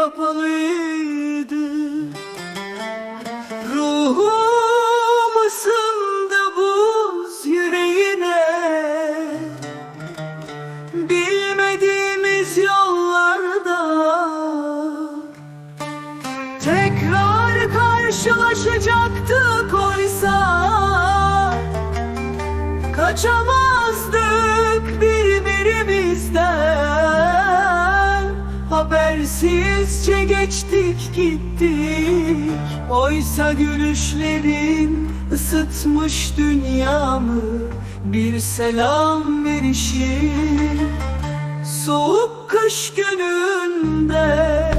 kapalıydı. Ruhum ısındı buz yüreğine. Bilmediğimiz yollarda Tekrar karşılaşacaktık oysa Kaçamazdık Habersizce geçtik gittik. Oysa gülüşlerin ısıtmış dünyamı. Bir selam verişi. Soğuk kış gününde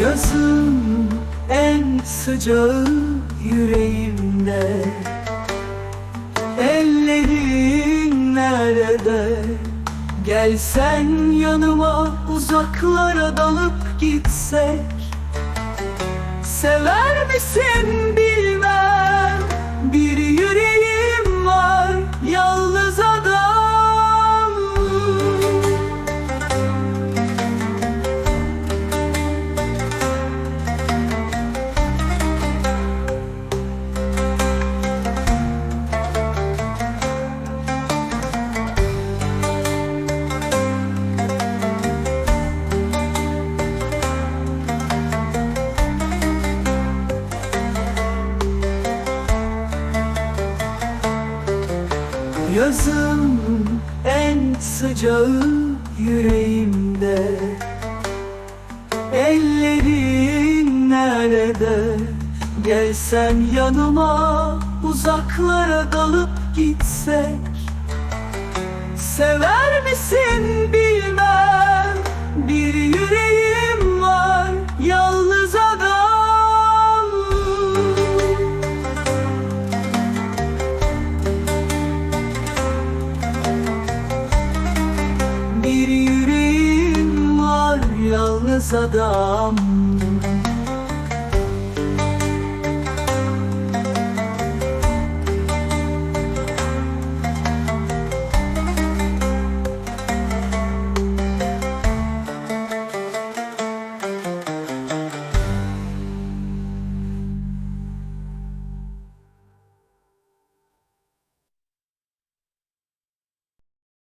Yazın en sıcağı yüreğimde. Ellerin nerede? Gelsen yanıma uzaklara dalıp gitsek. Sever misin bilmem Yazın en sıcağı yüreğimde. Ellerin nerede? Gelsen yanıma uzaklara dalıp gitsek. Sever misin bilmem yalnız adam